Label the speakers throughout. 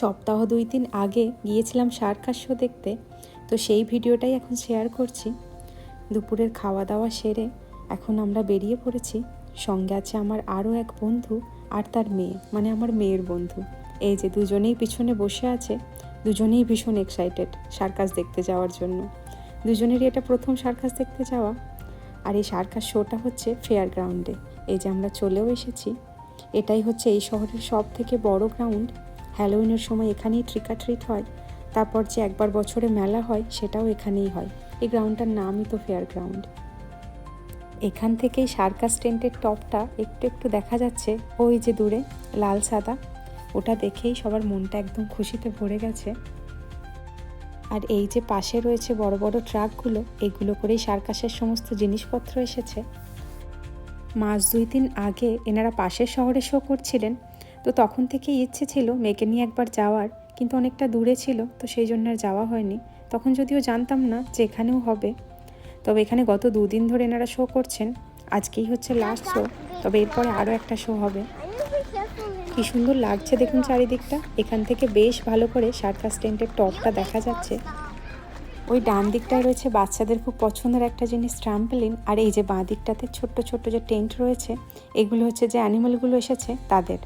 Speaker 1: সপ্তাহ দুই দিন আগে গিয়েছিলাম সার্কাস শো দেখতে, তো সেই ভিডিওটাই এখন শেয়ার করছি। দুপুরের খাওয়া দাওয়া সেরে এখন আমরা বেরিয়ে পড়েছি। সঙ্গে আছে আমার আরও এক বন্ধু আর তার মেয়ে মানে আমার মেয়ের বন্ধু। এই যে দুজনেই পিছনে বসে আছে, দুজনেই ভীষণ এক্সাইটেড সার্কাস দেখতে যাওয়ার জন্য। দুজনেরই এটা প্রথম সার্কাস দেখতে যাওয়া। আর এই সার্কাস শোটা হচ্ছে ফেয়ার গ্রাউন্ডে এই যে আমরা চলেও এসেছি। এটাই হচ্ছে এই শহরের সব থেকে বড় গ্রাউন্ড হ্যালোউইনের সময় এখানেই ট্রিকা ট্রিট হয়, তারপর যে একবার বছরে মেলা হয়, সেটাও এখানেই হয়। এই গ্রাউন্ডটার নামই তো ফেয়ার গ্রাউন্ড এখান থেকেই সার্কাস টেন্টের টপটা একটু একটু দেখা যাচ্ছে, ওই যে দূরে, লাল সাদা। ওটা দেখেই সবার মনটা একদম খুশিতে ভরে গেছে। আর এই যে পাশে রয়েছে বড় বড় ট্রাকগুলো, এগুলো করেই সার্কাসের সমস্ত জিনিসপত্র এসেছে। মাস দুই দিন আগে এনারা পাশের শহরে শো করছিলেন তো তখন থেকেই ইচ্ছে ছিল মেয়েকে নিয়ে একবার যাওয়ার, কিন্তু অনেকটা দূরে ছিল, তো সেই জন্য আর যাওয়া হয়নি। তখন যদিও জানতাম না যে এখানেও হবে। তবে এখানে গত দুদিন ধরে এনারা শো করছেন। আজকেই হচ্ছে লাস্ট শো তবে এরপরে আরও একটা শো হবে। কি সুন্দর লাগছে দেখুন চারিদিকটা। এখান থেকে বেশ ভালো করে সার্কাস টেন্টের টপটা দেখা যাচ্ছে। ওই ডান দিকটায় রয়েছে বাচ্চাদের খুব পছন্দের একটা জিনিস ট্রাম্পলিন আর এই যে বাঁ দিকটাতে ছোট্ট ছোট্ট যে টেন্ট রয়েছে, এগুলো হচ্ছে যে অ্যানিমালগুলো এসেছে, তাদের।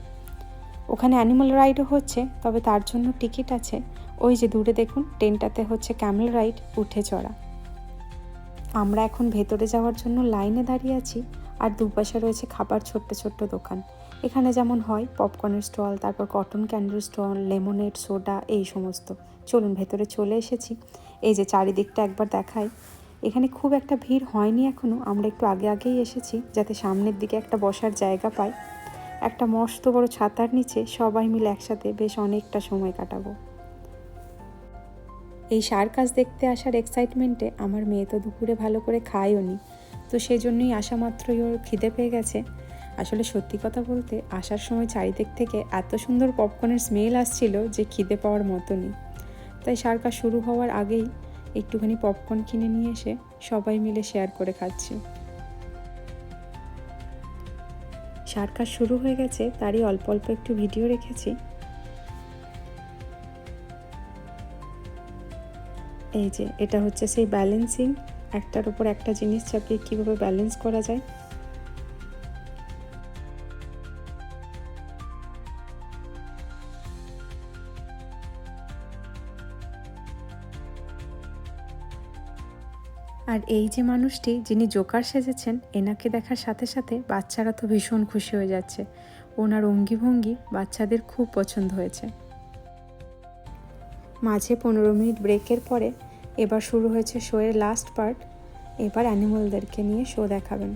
Speaker 1: ওখানে অ্যানিমাল রাইডও হচ্ছে, তবে তার জন্য টিকিট আছে। ওই যে দূরে দেখুন টেন্টটাতে হচ্ছে ক্যামেল রাইড উঠে চড়া। আমরা এখন ভেতরে যাওয়ার জন্য লাইনে দাঁড়িয়ে আছি, আর দুপাশে রয়েছে খাবার ছোট্ট ছোট্ট দোকান। এখানে যেমন হয় পপকর্নের স্টল তারপর cotton candle stall lemonade soda এই সমস্ত। চলুন, ভেতরে চলে এসেছি। এই যে চারিদিকটা একবার দেখায় এখানে খুব একটা ভিড় হয়নি এখনও আমরা একটু আগে আগেই এসেছি, যাতে সামনের দিকে একটা বসার জায়গা পাই। একটা মস্ত বড় ছাতার নিচে সবাই মিলে একসাথে বেশ অনেকটা সময় কাটাবো। এই সার্কাস দেখতে আসার এক্সাইটমেন্টে আমার মেয়ে তো দুপুরে ভালো করে খায়ও নি। তো সেই জন্যই আসা মাত্রই ওর খিদে পেয়ে গেছে। আসলে সত্যি কথা বলতে আসার সময় চারিদিক থেকে এত সুন্দর পপকর্নের স্মেল আসছিল যে খিদে পাওয়ার মতনই। তাই সার্কাস শুরু হওয়ার আগেই একটুখানি পপকর্ন কিনে নিয়ে এসে সবাই মিলে শেয়ার করে খাচ্ছি। সার্কাস শুরু হয়ে গেছে, তারই অল্প অল্প একটু ভিডিও রেখেছি। এই যে, এটা হচ্ছে সেই ব্যালেন্সিং একটার উপর একটা জিনিস চাপিয়ে কীভাবে ব্যালেন্স করা যায়। আর এই যে মানুষটি যিনি জোকার সেজেছেন, এনাকে দেখার সাথে সাথে বাচ্চারা তো ভীষণ খুশি হয়ে যাচ্ছে। ওনার অঙ্গিভঙ্গি বাচ্চাদের খুব পছন্দ হয়েছে। মাঝে পনেরো মিনিট ব্রেকের পরে এবার শুরু হয়েছে শোয়ের লাস্ট পার্ট এবার অ্যানিমালদেরকে নিয়ে শো দেখাবেন।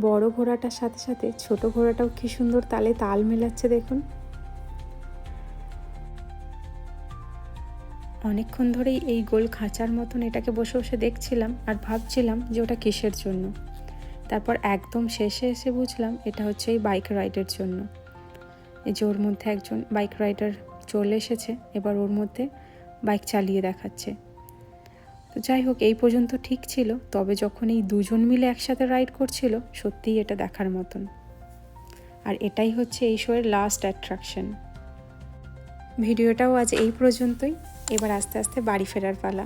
Speaker 1: বড় ঘোড়াটার সাথে সাথে ছোট ঘোড়াটাও কি সুন্দর তালে তাল মেলাচ্ছে দেখুন। অনেকক্ষণ ধরেই এই গোল খাঁচার মতন এটাকে বসে বসে দেখছিলাম আর ভাবছিলাম যে ওটা কিসের জন্য। তারপর একদম শেষে এসে বুঝলাম এটা হচ্ছে এই বাইক রাইডের জন্য। এই যে ওর মধ্যে একজন বাইক রাইডার চলে এসেছে, এবার ওর মধ্যে বাইক চালিয়ে দেখাচ্ছে। তো যাই হোক, এই পর্যন্ত ঠিক ছিল। তবে যখন এই দুজন মিলে একসাথে রাইড করছিল, সত্যিই এটা দেখার মতন। আর এটাই হচ্ছে এই শোয়ের লাস্ট অ্যাট্রাকশন ভিডিওটাও আজ এই পর্যন্তই। এবার আস্তে আস্তে বাড়ি ফেরার পালা।